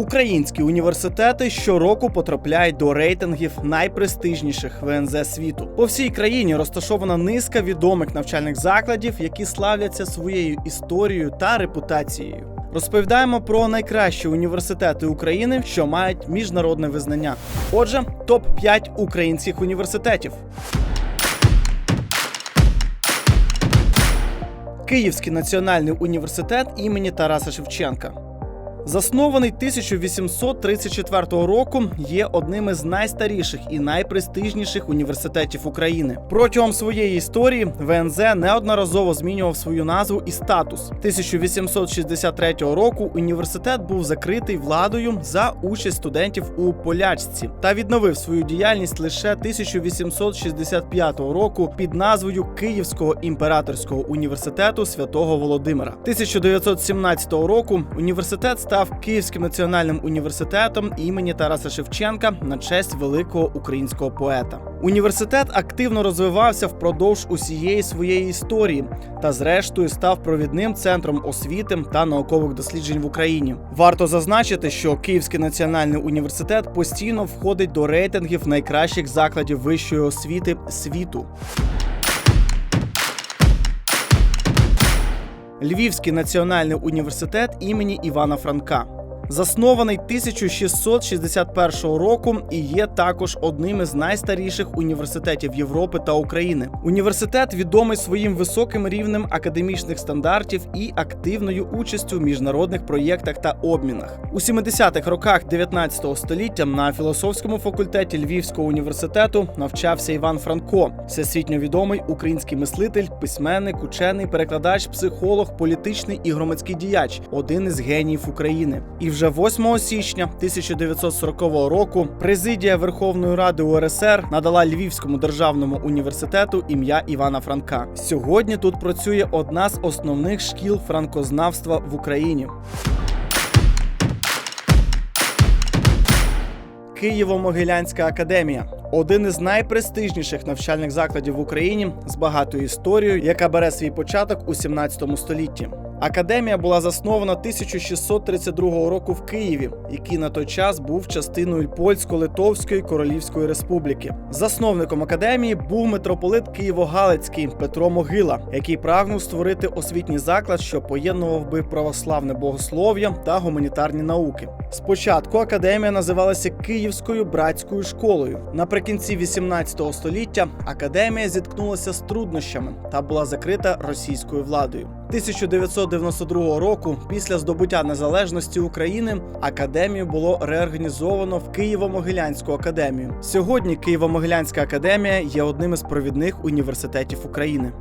Українські університети щороку потрапляють до рейтингів найпрестижніших ВНЗ світу. По всій країні розташована низка відомих навчальних закладів, які славляться своєю історією та репутацією. Розповідаємо про найкращі університети України, що мають міжнародне визнання. Отже, топ 5 українських університетів. Київський національний університет імені Тараса Шевченка. Заснований 1834 року, є одним із найстаріших і найпрестижніших університетів України. Протягом своєї історії ВНЗ неодноразово змінював свою назву і статус. 1863 року університет був закритий владою за участь студентів у полячці та відновив свою діяльність лише 1865 року під назвою Київського імператорського університету святого Володимира. 1917 року університет став Київським національним університетом імені Тараса Шевченка на честь великого українського поета. Університет активно розвивався впродовж усієї своєї історії та, зрештою, став провідним центром освіти та наукових досліджень в Україні. Варто зазначити, що Київський національний університет постійно входить до рейтингів найкращих закладів вищої освіти світу. Львівський національний університет імені Івана Франка. Заснований 1661 року і є також одним із найстаріших університетів Європи та України. Університет відомий своїм високим рівнем академічних стандартів і активною участю в міжнародних проєктах та обмінах. У 70-х роках 19 століття на філософському факультеті Львівського університету навчався Іван Франко, всесвітньо відомий український мислитель, письменник, учений, перекладач, психолог, політичний і громадський діяч, один із геніїв України. І вже 8 січня 1940 року президія Верховної Ради УРСР надала Львівському державному університету ім'я Івана Франка. Сьогодні тут працює одна з основних шкіл франкознавства в Україні. Києво-Могилянська академія один із найпрестижніших навчальних закладів в Україні з багатою історією, яка бере свій початок у 17 столітті. Академія була заснована 1632 року в Києві, який на той час був частиною Польсько-Литовської Королівської Республіки. Засновником академії був митрополит Києво-Галицький Петро Могила, який прагнув створити освітній заклад, що поєднував би православне богослов'я та гуманітарні науки. Спочатку академія називалася Київською братською школою. Наприкінці 18 століття академія зіткнулася з труднощами та була закрита російською владою. 1992 року, після здобуття незалежності України, академію було реорганізовано в Києво-Могилянську академію. Сьогодні Києво-Могилянська академія є одним із провідних університетів України.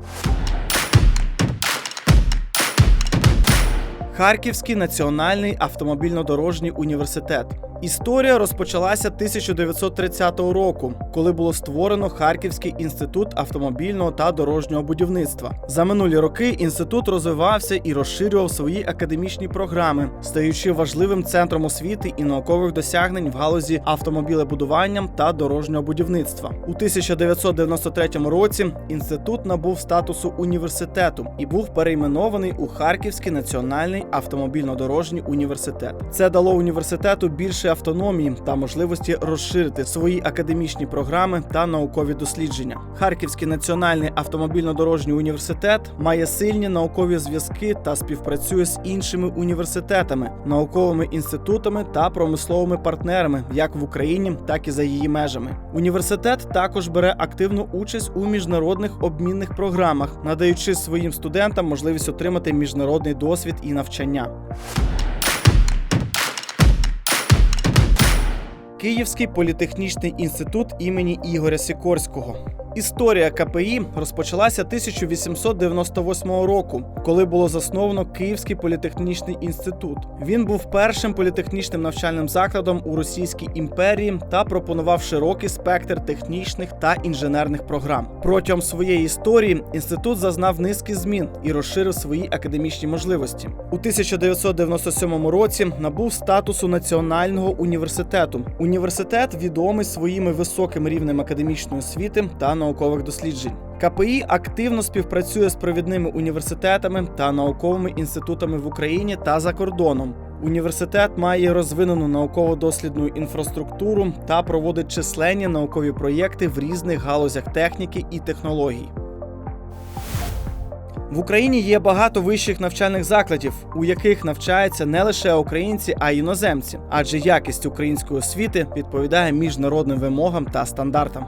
Харківський національний автомобільно-дорожній університет. Історія розпочалася 1930 року, коли було створено Харківський інститут автомобільного та дорожнього будівництва. За минулі роки інститут розвивався і розширював свої академічні програми, стаючи важливим центром освіти і наукових досягнень в галузі автомобілебудування та дорожнього будівництва. У 1993 році інститут набув статусу університету і був перейменований у Харківський національний автомобільно-дорожній університет. Це дало університету автономії та можливості розширити свої академічні програми та наукові дослідження. Харківський національний автомобільно-дорожній університет має сильні наукові зв'язки та співпрацює з іншими університетами, науковими інститутами та промисловими партнерами, як в Україні, так і за її межами. Університет також бере активну участь у міжнародних обмінних програмах, надаючи своїм студентам можливість отримати міжнародний досвід і навчання. Київський політехнічний інститут імені Ігоря Сікорського. Історія КПІ розпочалася 1898 року, коли було засновано Київський політехнічний інститут. Він був першим політехнічним навчальним закладом у Російській імперії та пропонував широкий спектр технічних та інженерних програм. Протягом своєї історії інститут зазнав низки змін і розширив свої академічні можливості. У 1997 році набув статусу національного університету. Університет відомий своїми високим рівнем академічної освіти та наукових досліджень. КПІ активно співпрацює з провідними університетами та науковими інститутами в Україні та за кордоном. Університет має розвинену науково-дослідну інфраструктуру та проводить численні наукові проєкти в різних галузях техніки і технологій. В Україні є багато вищих навчальних закладів, у яких навчаються не лише українці, а й іноземці, адже якість української освіти відповідає міжнародним вимогам та стандартам.